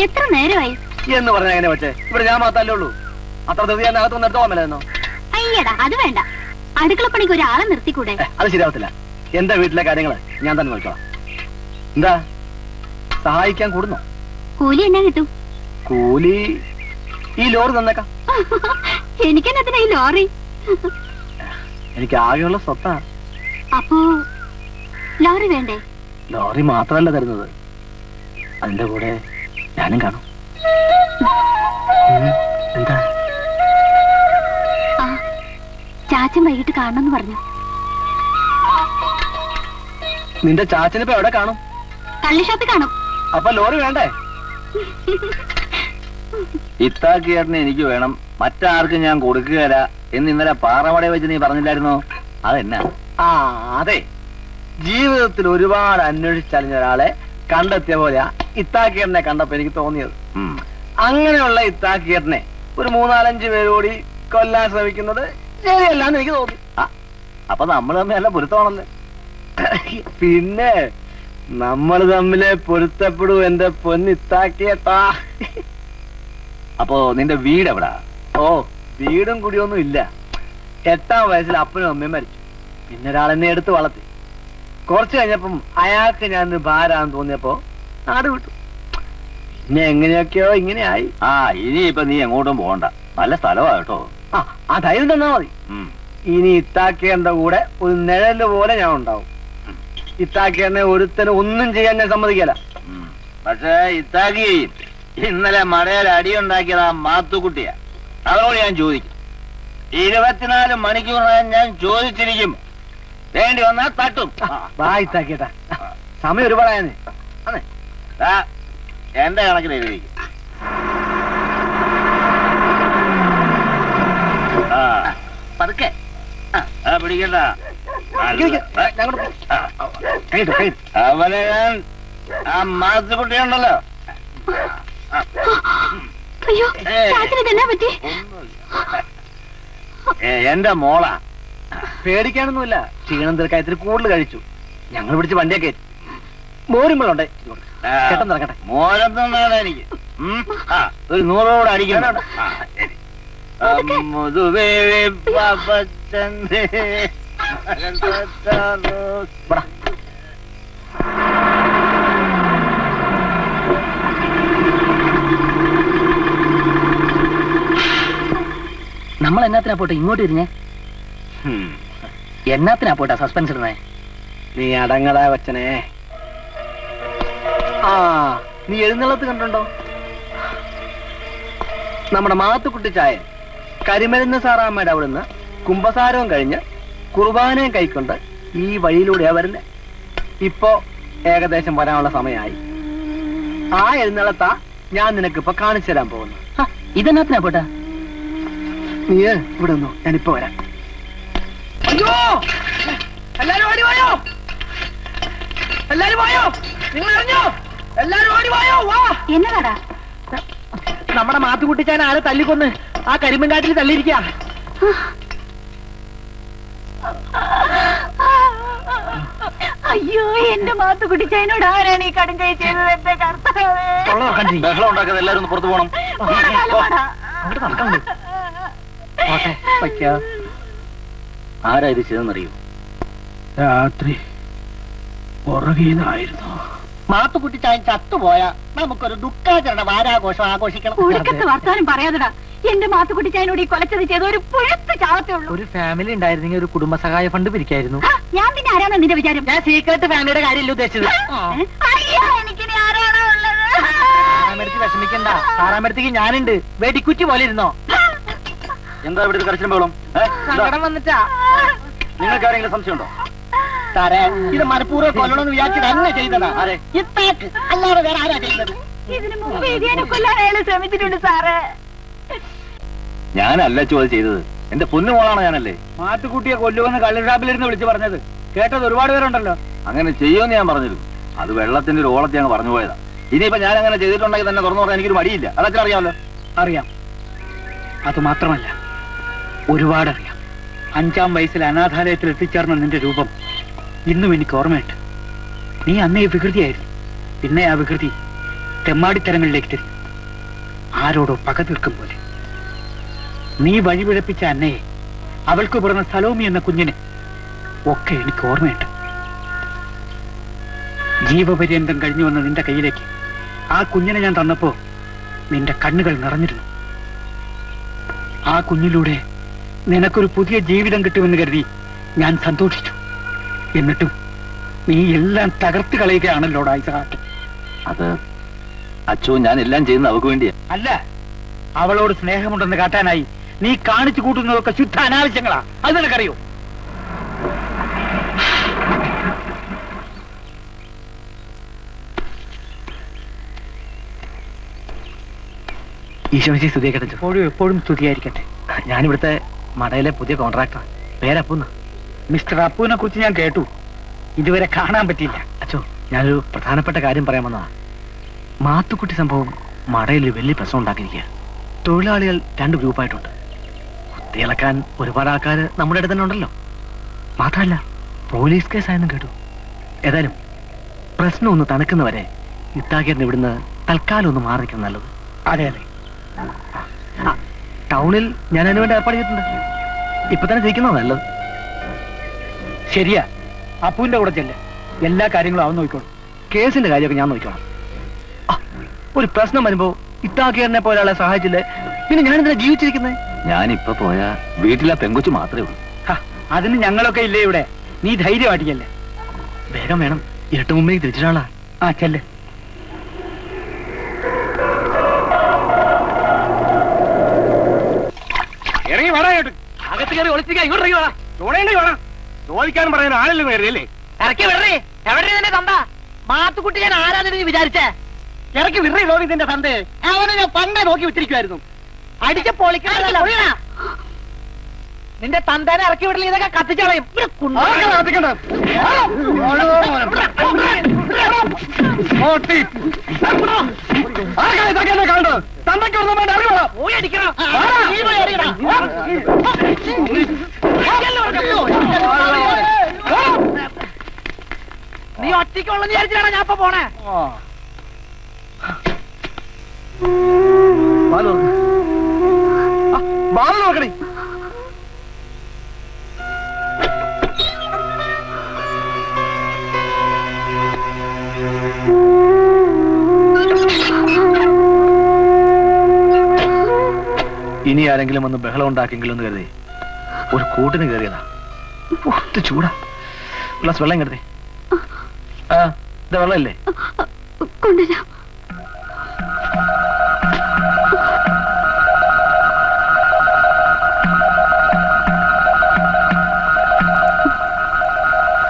എത്ര നേരമായി? എന്ന് പറഞ്ഞ എങ്ങനെ പക്ഷേ ഇവിടെ ഞാൻ മാത്രല്ലേ ഉള്ളൂ. അത്ര ധൃതി ഞാൻ അകത്ത് മേലെന്നോ അയ്യടാ അത് വേണ്ട. അടുക്കളപ്പണിക്ക് ഒരാളെ നിർത്തിക്കൂടെ? അത് ശരിയാവത്തില്ല. എന്റെ വീട്ടിലെ കാര്യങ്ങൾ ഞാൻ തന്നെ നോക്കാം എന്താ? സഹായിക്കാൻ കൂടുന്നോ? കൂലി എന്നാ കിട്ടും? കൂലി? ഈ ലോറി തന്നേക്കാം. എനിക്കെന്നതിനാ ഈ ലോറി? എനിക്ക് ആകെയുള്ള സ്വത്താ. അപ്പോ ലോറി വേണ്ടേ? ലോറി മാത്രല്ല തരുന്നത്. അതിന്റെ കൂടെ ഞാനും കാണും. എന്താ? ആ ചാച്ചൻ വൈകിട്ട് കാണണമെന്ന് പറഞ്ഞു. നിന്റെ ചാച്ചനിപ്പോ എവിടെ കാണും? കള്ളി ഷോപ്പിൽ കാണും. അപ്പൊ ലോറി വേണ്ടേ? ഇത്താക്കിയേട്ടനെ എനിക്ക് വേണം. മറ്റാർക്കും ഞാൻ കൊടുക്കുകയില്ല. എന്ന് ഇന്നലെ പാറമട വെച്ച് നീ പറഞ്ഞില്ലായിരുന്നോ? അതെന്നാ? ആ അതെ. ജീവിതത്തിൽ ഒരുപാട് അന്വേഷിച്ചറിഞ്ഞ ഒരാളെ കണ്ടെത്തിയ പോലെ ഇത്താക്കിയറിനെ കണ്ടപ്പോ എനിക്ക് തോന്നിയത്. അങ്ങനെയുള്ള ഇത്താക്കിയറിനെ ഒരു മൂന്നാലഞ്ച് പേരോടി കൊല്ലാൻ ശ്രമിക്കുന്നത് ശരിയല്ലാന്ന് എനിക്ക് തോന്നി. അപ്പൊ നമ്മൾ തമ്മിൽ നല്ല പൊരുത്തമാണല്ലോ. പിന്നെ നമ്മൾ തമ്മിലെ പൊരുത്തപ്പെടൂ എന്റെ പൊന്നിത്താക്കിയട്ടാ അപ്പോ നിന്റെ വീട് എവിടാ? ഓ വീടും കുടിയൊന്നും ഇല്ല. എട്ടാം വയസ്സിൽ അപ്പനും അമ്മയും മരിച്ചു. പിന്നൊരാളെന്നെ എടുത്ത് വളർത്തി. കുറച്ച് കഴിഞ്ഞപ്പം അയാൾക്ക് ഞാൻ ഭാരാന്ന് തോന്നിയപ്പോ നാട് വിട്ടു. പിന്നെ എങ്ങനെയൊക്കെയോ ഇങ്ങനെയായി. ആ ഇനിയിപ്പൊ നീ എങ്ങോട്ടും പോകണ്ട. നല്ല സ്ഥലമാ കേട്ടോ. ആ ആ ധൈര്യം തന്നാ മതി. ഇനി ഇത്താക്കേണ്ട കൂടെ ഒരു നിഴൽ പോലെ ഞാൻ ഉണ്ടാവും. ഇത്താക്കേണ്ട ഒരുത്തന് ഒന്നും ചെയ്യാൻ ഞാൻ സമ്മതിക്കല. പക്ഷേ ഇത്താക്കി ഇന്നലെ മഴയിൽ അടിയുണ്ടാക്കിയത് ആ മാത്തുക്കുട്ടിയാ. അതോട് ഞാൻ ചോദിക്കും. ഇരുപത്തിനാല് മണിക്കൂറിനകം ഞാൻ ചോദിച്ചിരിക്കും. വേണ്ടി വന്നാ തട്ടും. വായി വാ സമയം ഒരുപാടായെന്ന്. എന്റെ കണക്കിന് എഴുതിക്കും ആ പതുക്കെ. പിടിക്കണ്ട. ഞാൻ. ആ. അവനെ ഞാൻ ആ മാത്തുക്കുട്ടിയുണ്ടല്ലോ അയ്യോ ഏയ്. ചാച്ചന് ഇതെന്നാ പറ്റി എന്റെ മോളാ. പേടിക്കാനൊന്നുമില്ല. ക്ഷീണം തീർക്കായത്തിൽ കൂടുതൽ കഴിച്ചു. ഞങ്ങൾ പിടിച്ച് വണ്ടിയൊക്കെ മോരുമ്പോഴുണ്ടേ എനിക്ക്. ഒരു നൂറോട് അടിക്കണം. നമ്മൾ എന്നാത്തിനാ പോട്ടെ? ഇങ്ങോട്ട് ഇരുന്നേ. എന്നാത്തിനാ പോട്ടാ സസ്പെൻസ് ഇടുന്നേ? നീ അടങ്ങടാ വച്ചനെ ആ നീ എഴുന്നള്ളത്ത് കണ്ടുണ്ടോ നമ്മുടെ മാത്തുക്കുട്ടി ചായ കരിമരുന്ന് സാറാമ്മയുടെ അവിടുന്ന് കുംഭസാരവും കഴിഞ്ഞ് കുർബാനയും കൈക്കൊണ്ട് ഈ വഴിയിലൂടെയാ വരുന്നത് ഇപ്പോ ഏകദേശം വരാനുള്ള സമയമായി. ആ എഴുന്നള്ളത്താ ഞാൻ നിനക്ക് ഇപ്പൊ കാണിച്ചു തരാൻ പോകുന്നു ഇതെന്നാത്തിനാ പോട്ടാ നീ ഇവിടെ നിന്നോ ഞാനിപ്പോ വരാം. അയ്യോ! എല്ലാരും ഓടി വായോ? എല്ലാരും വായോ? നിങ്ങൾ അറിഞ്ഞോ എല്ലാരും ഓടി വായോ? വാ! എന്നതാടാ നമ്മുടെ മാത്തുക്കുട്ടിച്ചാൻ ആരെ തല്ലിക്കൊന്ന്? ആ കരിമ്പൻകാട്ടിൽ തള്ളിയിരിക്ക. അയ്യോ എന്റെ മാത്തു കുടിച്ചതിനോട് ആരാണ് ഈ കടും കൈ ചെയ്തത്? എന്റെ കർത്താവേ. ബഹളം ഉണ്ടാക്കാതെ എല്ലാരും ഒന്ന് പുറത്തു പോകണം. നടക്കാൻ വയ്ക്കാ. ആരാ ഇത് ചെയ്തെന്നറിയൂ രാത്രി ഉറങ്ങിയതായിരുന്നു ചായ ചത്തുപോയ നമുക്കൊരു ദുഃഖാചരണ വാരാഘോഷം ആഘോഷിക്കണം. ഒടുക്കത്തെ വർത്താനം പറയാതെടാ. എന്റെ മാത്തു കുട്ടിച്ചതിനോട് ഈ കൊലച്ചത് ചെയ്ത ഒരു പുഴത്ത് ചാവത്തേ ഉള്ളൂ. ഒരു ഫാമിലി ഉണ്ടായിരുന്നെങ്കിൽ ഒരു കുടുംബ സഹായ ഫണ്ട് പിരിക്കായിരുന്നു. ഞാൻ പിന്നെ ആരാണോ നിന്റെ വിചാരം? ഞാൻ സീക്രട്ട് ഫാമിലിയുടെ കാര്യമല്ല ഉദ്ദേശിച്ചത്? എനിക്കിനി ആരാണോ ഉള്ളത്? സാറാമരത്തി വിഷമിക്കണ്ട. സാറാമരത്തിക്ക് ഞാനുണ്ട്. വെടിക്കുറ്റി പോലെ ഇരുന്നോ? എന്താ ഇവിടെ കരച്ചിലും ബഹളം ഏ? എന്താ? സങ്കടം വന്നിട്ടാ. നിങ്ങൾക്ക് ആരെങ്കിലും സംശയമുണ്ടോ? സാറേ ഇത് മനഃപൂർവം കൊല്ലണമെന്ന് വിചാരിച്ചിട്ട് തന്നെ ചെയ്തതാ. ആരെ? ഇത്താക്ക് അല്ലാതെ വേറെ ആരാ ചെയ്തത്? ഇതിനു മുമ്പ് ഇതിനെ കൊല്ലാൻ അയാൾ ശ്രമിച്ചിട്ടുണ്ട് സാറേ. ഞാനല്ല ചോദ്യം ചെയ്തത്. എന്റെ പൊന്നുമോളാണ് ഞാനല്ലേ? മാത്തുക്കുട്ടിയെ കൊല്ലുവെന്ന് കള്ളിഷാപ്പിലിരുന്ന് വിളിച്ചു പറഞ്ഞത്. കേട്ടത് ഒരുപാട് പേരുണ്ടല്ലോ. അങ്ങനെ ചെയ്യുമെന്ന് ഞാൻ പറഞ്ഞിരുന്നു. അത് വെള്ളത്തിന്റെ ഒരു ഓളത്തെ അങ്ങ് പറഞ്ഞു പോയതാ. ഇനിയിപ്പോ ഞാൻ അങ്ങനെ ചെയ്തിട്ടുണ്ടെങ്കിൽ തന്നെ തുറന്നു പറഞ്ഞാൽ എനിക്കൊരു മടിയില്ല. അതച്ഛൻ അറിയാമല്ലോ? അറിയാം. അത് മാത്രമല്ല. ഒരുപാടറിയാം. അഞ്ചാം വയസ്സിൽ അനാഥാലയത്തിൽ എത്തിച്ചേർന്ന നിന്റെ രൂപം ഇന്നും എനിക്ക് ഓർമ്മയുണ്ട്. നീ അന്നേ വികൃതിയായിരുന്നു. പിന്നെ ആ വികൃതി തെമ്മാടിത്തരങ്ങളിലേക്ക് തിരിഞ്ഞു. ആരോടോ പക തീർക്കും പോലെ. നീ വഴിപിഴപ്പിച്ച അന്നയെ അവൾക്ക് പിറന്ന സലോമി എന്ന കുഞ്ഞിനെ ഒക്കെ എനിക്ക് ഓർമ്മയുണ്ട്. ജീവപര്യന്തം കഴിഞ്ഞു വന്ന നിന്റെ കയ്യിലേക്ക് ആ കുഞ്ഞിനെ ഞാൻ തന്നപ്പോ നിന്റെ കണ്ണുകൾ നിറഞ്ഞിരുന്നു. ആ കുഞ്ഞിലൂടെ നിനക്കൊരു പുതിയ ജീവിതം കിട്ടുമെന്ന് കരുതി ഞാൻ സന്തോഷിച്ചു. എന്നിട്ടും നീ എല്ലാം തകർത്ത് കളയുകയാണല്ലോടാ ഇസഹാക്ക് അത് അച്ഛൻ ഞാൻ എല്ലാം ചെയ്യുന്ന അവക്ക് വേണ്ടിയാ. അല്ല അവളോട് സ്നേഹമുണ്ടെന്ന് കാട്ടാനായി നീ കാണിച്ചു കൂട്ടുന്നതൊക്കെ ശുദ്ധ അനാവശ്യങ്ങളാ. അത് നിനക്കറിയോ? ഈശോശി സ്തുതിയാക്കട്ടെ എപ്പോഴും എപ്പോഴും സ്തുതിയായിരിക്കട്ടെ. ഞാനിവിടുത്തെ മടയിലെ പുതിയ കോൺട്രാക്ടർ പേരപ്പൂന്ന മിസ്റ്റർ അപ്പുവിനെ കുറിച്ച് ഞാൻ കേട്ടു. ഇതുവരെ കാണാൻ പറ്റിയില്ല. അച്ഛോ ഞാനൊരു പ്രധാനപ്പെട്ട കാര്യം പറയാൻ വന്നതാ. മാത്തുക്കുട്ടി സംഭവം മടയിൽ വലിയ പ്രശ്നം ഉണ്ടാക്കിയിരിക്കുക തൊഴിലാളികൾ രണ്ട് ഗ്രൂപ്പായിട്ടുണ്ട്. കുത്തിയിളക്കാൻ ഒരുപാട് ആൾക്കാർ നമ്മുടെ അടുത്ത് തന്നെ ഉണ്ടല്ലോ. മാത്രമല്ല പോലീസ് കേസായെന്നും കേട്ടു. ഏതായാലും പ്രശ്നം ഒന്ന് തണുക്കുന്നവരെ ഇത്താക്കിയറിന് ഇവിടുന്ന് തൽക്കാലം ഒന്ന് മാറി നിൽക്കുന്നത് നല്ലത്. അതെ അതെ. ടൗണിൽ ഞാൻ അതിന് വേണ്ടി ഏർപ്പാട് ചെയ്തിട്ടുണ്ട്. ഇപ്പൊ തന്നെ ജയിക്കുന്നതാണ് നല്ലത്. ശരിയാ. അപ്പുവിന്റെ കൂടെ ചെല്ല്. എല്ലാ കാര്യങ്ങളും അവൻ നോക്കിക്കോളും. കേസിന്റെ കാര്യമൊക്കെ ഞാൻ നോക്കിക്കോളാം. ആ, ഒരു പ്രശ്നം വരുമ്പോ ഇത്താക്കിയറിനെ പോലെ ആളെ സഹായിച്ചില്ലേ? പിന്നെ ഞാൻ ഇതിനെ ജീവിച്ചിരിക്കുന്നത് ഞാനിപ്പോ പോയാ വീട്ടിലെ പെങ്കുച്ചു മാത്രമേ ഉള്ളൂ. അതിന് ഞങ്ങളൊക്കെ ഇല്ലേ ഇവിടെ? നീ ധൈര്യമായിട്ടില്ലേ വേഗം വേണം. ഇരട്ട മുമ്പേ തിരിച്ചിട്ടാളാ ആ ചെല്ല്. അകത്ത് കയറി ഒളിച്ചിരിക്കാൻ ഇങ്ങോട്ട് ഇറങ്ങി വേണം ചോടേണ്ടി വേണം. ചോദിക്കാനും പറയാൻ ആളല്ലേ കയറിയല്ലേ ഇറക്കി വിടറേ. എവിടെ നിന്നെ തന്ത? മാത്തുക്കുട്ടി ഞാൻ ആരാധന വിചാരിച്ചേ? ഇറക്കി വിടറേ ലോറി നിന്റെ തന്തേ. അവനെ ഞാൻ പണ്ടേ നോക്കി വെച്ചിരിക്കുമായിരുന്നു അടിച്ച പൊളിക്കാനല്ല. നിന്റെ തന്തേനെ ഇറക്കി വിടಲಿ ഇതൊക്കെ കത്തിച്ചളയും അടിക്കണം നീ ഒറ്റയ്ക്കുള്ള വിചാരിച്ചാണ് ഞാൻ ഇപ്പൊ പോണേ? നോക്കണേ ഇനി ആരെങ്കിലും ഒന്ന് ബഹളം ഉണ്ടാക്കിയെങ്കിലും എന്ന് കരുതി. ഒരു കൂട്ടിന് കയറിയതാ. ഒത്ത് ചൂടാ. ഗ്ലാസ് വെള്ളം കരുതി ആ ഇത് വെള്ളമല്ലേ? കൊണ്ടുവരാം.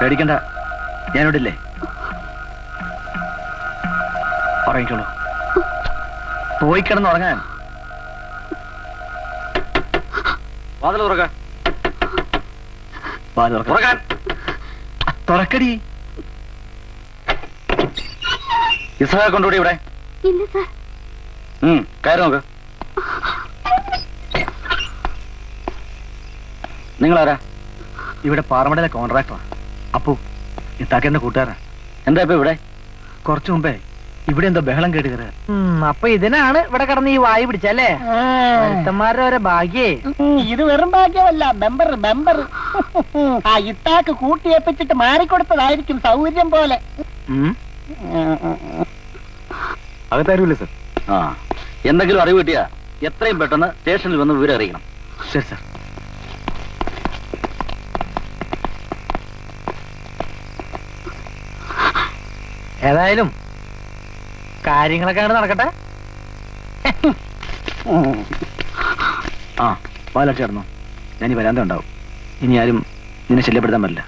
പേടിക്കണ്ട. ഞാനോടില്ലേ ഉറങ്ങിക്കോളൂ പോയി കിടന്ന് ഉറങ്ങാൻ വാതിൽ തുറക്കാൻ. തുറക്കടി. ഇസഹ കൊണ്ടുകൂടി ഇവിടെ. ഇല്ല സാർ. കയറി നോക്ക്. നിങ്ങളാരാ? ഇവിടെ പാറമടയിലെ കോൺട്രാക്ടറാ അപ്പു ഇത്താക്കെന്റെ കൂട്ടുകാരാ എന്താ ഇപ്പൊ ഇവിടെ? കുറച്ചു മുമ്പേ ഇവിടെ എന്തോ ബഹളം കേട്ട് കയറുക അപ്പൊ ഇതിനാണ് ഇവിടെ കിടന്ന് ഈ വായു പിടിച്ചല്ലേ ഒരുത്തന്മാരുടെ ഒരു ഭാഗ്യേ. ഇത് വെറും ഭാഗ്യമല്ല മെമ്പർ മെമ്പർ ആ ഇത്താക്ക് കൂട്ടിയേപ്പിച്ചിട്ട് മാറിക്കൊടുത്തതായിരിക്കും സൗകര്യം പോലെ. അകത്താരുമില്ല സർ. ആ എന്തെങ്കിലും അറിവ് കിട്ടിയാ എത്രയും പെട്ടെന്ന് സ്റ്റേഷനിൽ വന്ന് വിവരം അറിയിക്കണം. ശരി സർ. ഏതായാലും കാര്യങ്ങളൊക്കെ അങ്ങനെ നടക്കട്ടെ. ആ കിടന്നു. ഞാൻ ഈ വരാന്ത ഉണ്ടാവും ഇനി ആരും നിന്നെ ശല്യപ്പെടുത്താൻ പറ്റില്ല.